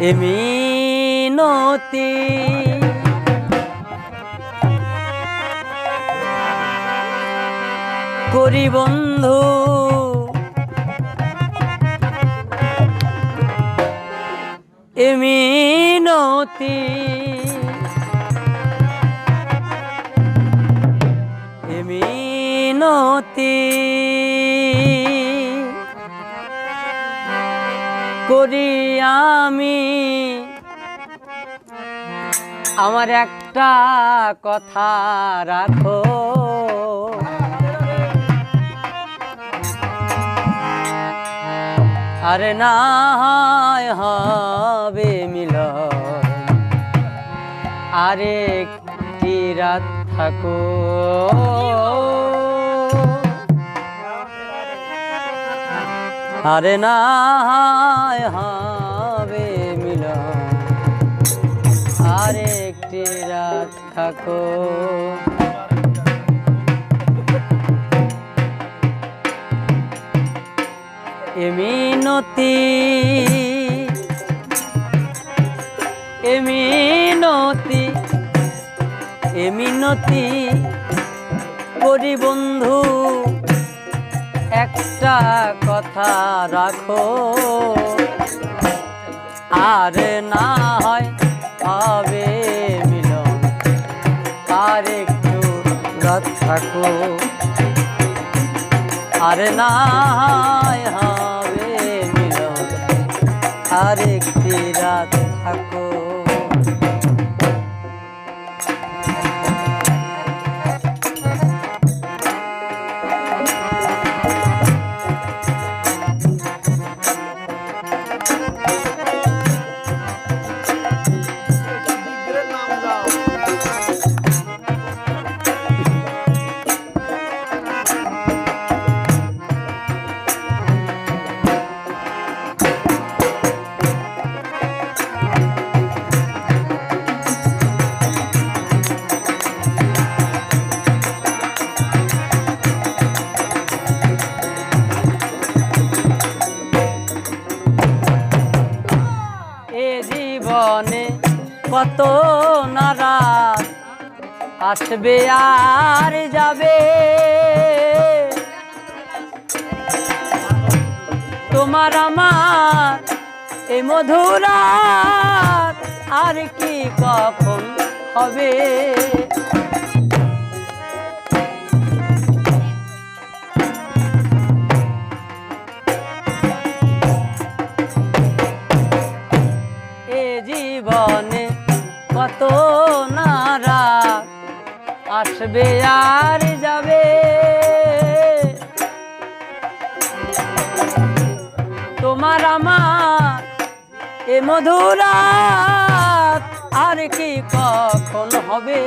এমিনতি করি বন্ধু এমিনতি এমিনতি করি আমি। আমার একটা কথা রাখো। আরে না হবে মিলন। আরে কি রাত থাকো আরে না হবে মিলন আরে একটি রাত থাকো এমিনতি এমিনতি এমিনতি করি বন্ধু একটা কথা রাখো। আর না হয় হবে মিলন, আর একটু থাকো। আর না হয় হবে মিলন, আর একটি রাত থাকো। জীবনে কত নারা আসবে আর যাবে। তোমার আমার এই মধুরা আর কি কখন হবে? আসবে আর যাবে। তোমার আমার এ মধুরা আর কি কখন হবে?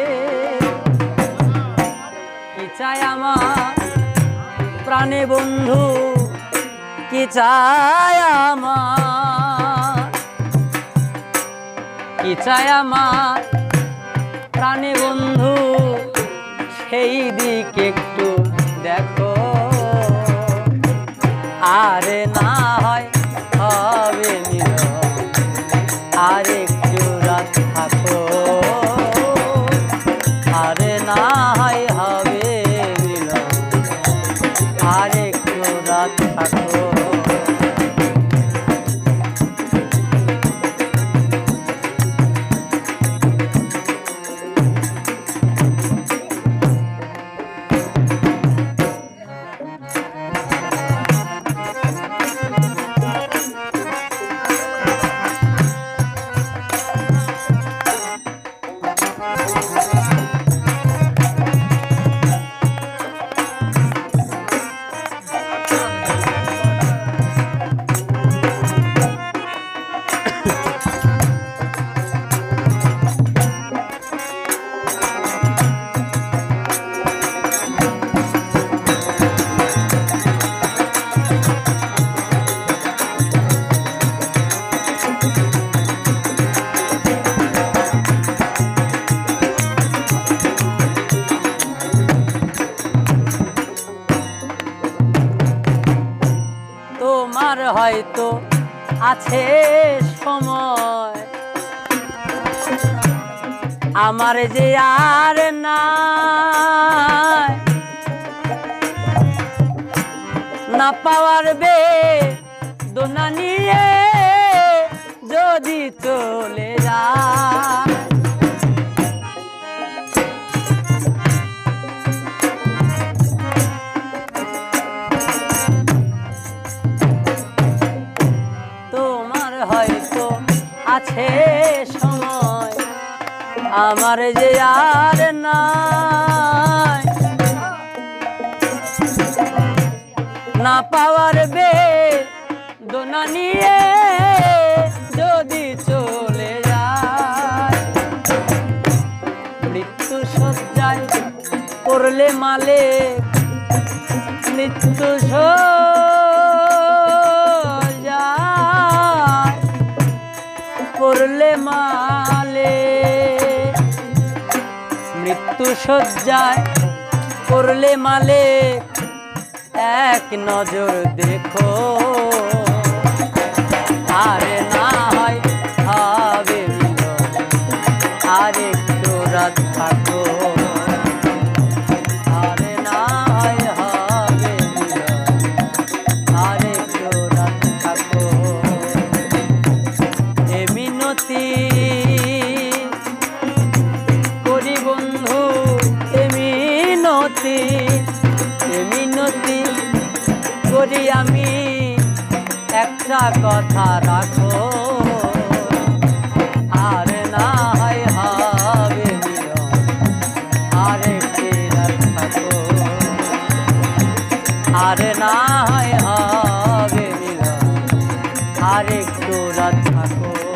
কি চাই আমার প্রাণে বন্ধু? কি চাই আমার? কি চাই আমার প্রাণে বন্ধু? দিকে একটু তোমার হয়তো আছে সময়। আমার যে আর না পাওয়ার বে দোনা নিয়ে যদি চলে যায়। আমার যে আর নাই। না পাওয়ার বে দোনা নিয়ে যদি চলে যায়, মৃত্যু সজ্জায় পড়লে মালে, মৃত্যু সজ্জায় মৃত্যু সজ্জায় করলে মালে এক নজর দেখো। আরে না হয় হবে আর রাত থাকো। আইসা কথা রাখো। আরে না হাই হবে আরে থাকো। আরে না হাই হবে আরে একটু রাত থাকো।